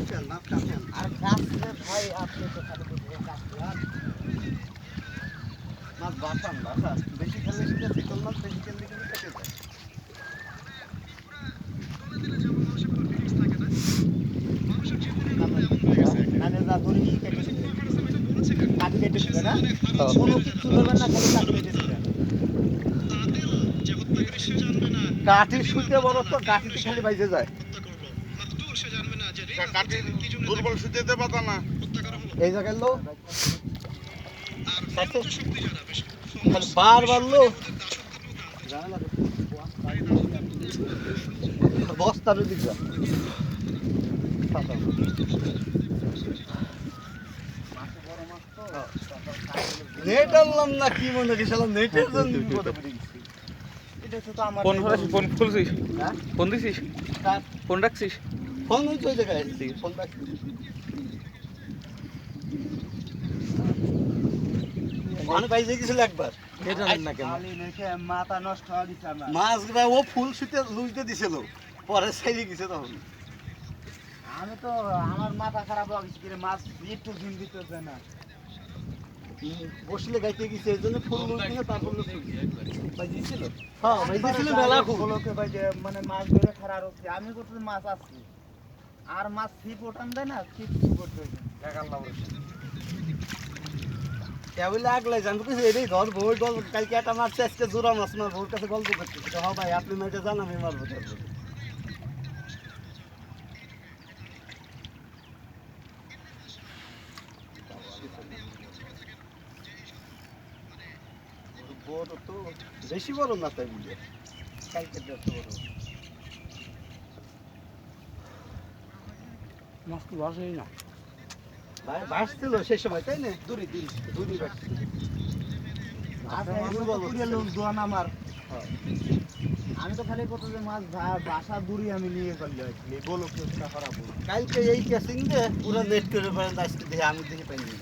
মাছ Hassan আর গাছে ভাই আপনি তো খালি বুঝবেন? গাছে বাসান বাসান বেশি খেলে সেটা চিকন মাছ বেশি খেলে কিন্তু কেটে যায় মানে যা ধরি কেটে দিবে কাটি কেটে দিবে না? কোনো কিছু করবেন না খালি কাটি কেটে দিবে। কাঠি শুইতে বড় তো কাঠিতে খালি বাইজে যায়। কাটির দুর্বল সুতে দেবা তা না। এই জায়গায় লো খালি বার বাড়লো বস্তার দিক যা। নেট আনলাম না কি মনে গেছিলাম নেটের জন্য বিপদে পড়ে গেছি। এটা তো ফোন করেছিস ফোন খুলছিস? হ্যাঁ? ফোন দিছিস? ফোন রাখছিস? ফোন ওই ফোন রাখ ও ফুল শুতে দিছিল। পরে গেছে তখন। আমি তো আমার মাথা খারাপ হয়ে মাছ একটু ঝিম দিতেছে না। বসলে গাইতে গেছে এই জন্য ফুল দিয়ে তারপর হ্যাঁ বাইজেছিল মেলা খুব। ভাই মানে মাছ ধরে খারাপ আমি করতে মাছ আসছি। আর মাছ ছিপ ওঠান দেয় না ছিপ ছিপ করতে হয়েছে কেবল আগলাই জানব কিছু এটাই ধর ভোর গল কালকে একটা মারছে আজকে জোড়া মাছ মার ভোর কাছে গল্প করতেছে। হ্যাঁ ভাই আপনি মেয়েটা জান আমি মারবো তারপর বড় তো বেশি বড় না তাই বুঝে। কালকে বড় মাছ তো বাসেই না। ভাই ভাসছিল সেই সময় তাই না? দূরে দূরে দূরে আচ্ছা, দোয়ান আমার। হ্যাঁ। আমি তো খালি কত যে মাছ ভা- বাসা দূরে আমি নিয়ে গেলে বলো ওটা খারাপ হলো কালকে এই ক্যাসিং দিয়ে পুরো নেট করে পারেন আজকে দেখে আমি দেখে পাইনি।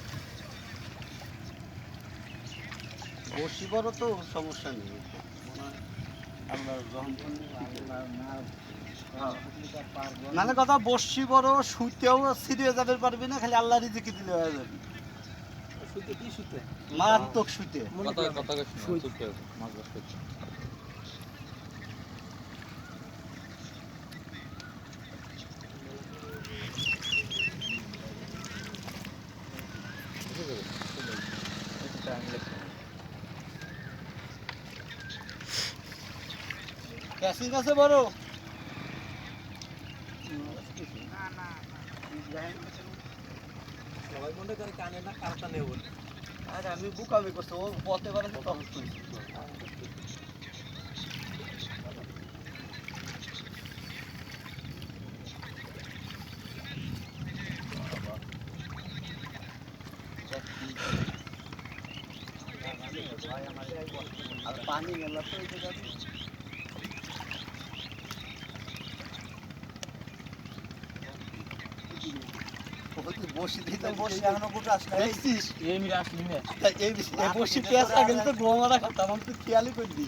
বসি বড় তো সমস্যা নেই। নাহলে কথা বসি বড় শুইতেও সিরিয়ে যাবে পারবি না খালি আল্লাহ রিজিকে দিলে হয়ে যাবে। মারাত্মক শুইতে। কথা কথা ক্যাসিং আছে বড়। সবাই মনে করে কানে না কারটা নেব আরে আমি বুকামি করছি ও পথে করে তো। আর পানি গেল তো এই জায়গাতে ওই যে বসি দিতে বসে এখনও গোটা আসলে। দেখছিস? এই মিলে আসলি না এই বিষয়- বসি পেঁয়াজ গেলে তো গোমারা খাতাম আমি তো খেয়ালই করবি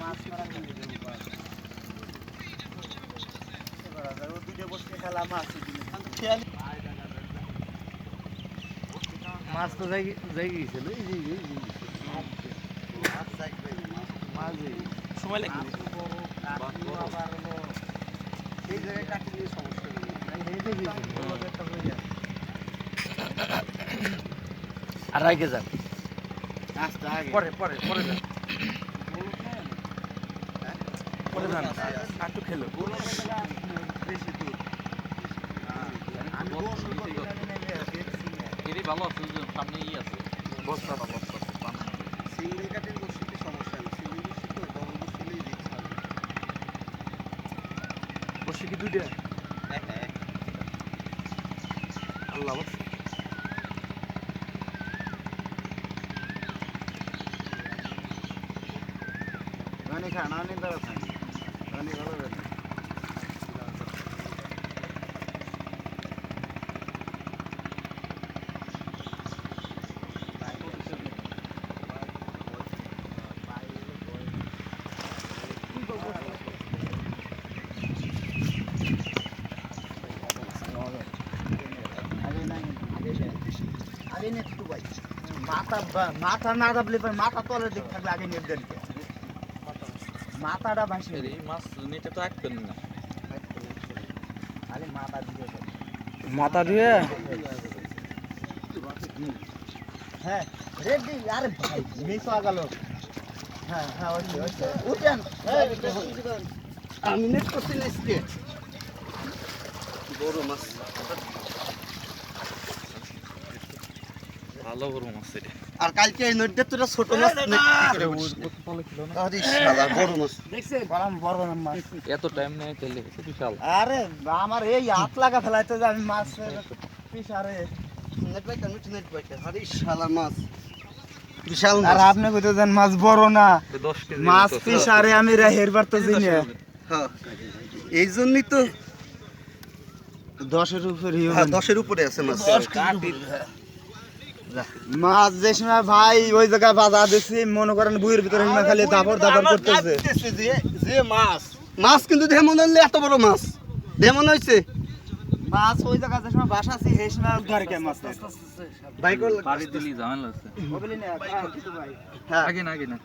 মাছ মারা দুটো বসে খেলা মাছ তো মাছ তো যাই যাই গিয়েছিল এই যে এই যে মাছ থাকবে মাছ মাছ সময় লাগবে জায়গায় কাটি নিয়ে সমস্যা নেই। একটা হয়ে যায়। আর আগে যান। আস্তে আগে। পরে পরে পরে যান। না? পরে যান। আর একটু খেলো। ভালো আছে সামনে ই আছে। বস্তা বস্তা সিঙ্গেল কাটির বসিতে সমস্যা নেই। সিঙ্গেল বসি তো ডবল বসিলেই রিক্স হবে বসে কি দুইটা? হ্যাঁ হ্যাঁ। আল্লাহ पानी खाना नहीं दर पानी पानी वाला रहता মাথা মাথা না দাবলে মাথা তলের দিক থাকলে আগে নেট দেন মাথাটা ভাসে এই মাছ নিতে তো আটকেন না খালি মাথা দিয়ে দেন। মাথা ধুয়ে হ্যাঁ রেডি। আরে ভাই মিস হয়ে গেল হ্যাঁ হ্যাঁ ওই ওই উঠেন। আমি নেট করছি না আজকে। বড় মাছ। ভালো বড় মাছ এটা। আর কালকে এই নদীতে তোরা ছোট মাছ বড় মাছ। না মাছ। এত টাইম নেই চলে বিশাল। আরে আমার এই হাত লাগা ফেলাইতে যে আমি মাছ পিস আরে। নেট বাইটা নেট নেট বাইটা আরে শালা মাছ। বিশাল আর আপনি কইতে মাছ বড় না। মাছ পিস আরে আমি হের বার তো হ্যাঁ। এই জন্যই তো দশের উপরে হ্যাঁ দশের উপরে আছে মাছ। মাছ যে সময় ভাই ওই জায়গায় বাধা দিছি মনে করেন বুয়ের ভিতরে খালি দাপড় দাপড় করতেছে। যে যে মাছ। মাছ কিন্তু দেমন হলে এত বড় মাছ দেমন হইছে। মাছ ওই জায়গায় যে সময় বাসা আছে সেই সময় ধরে কে মাছ বাইক বাড়ি দিলি ঝামেলা আছে। বলি না হ্যাঁ। আগে না আগে না।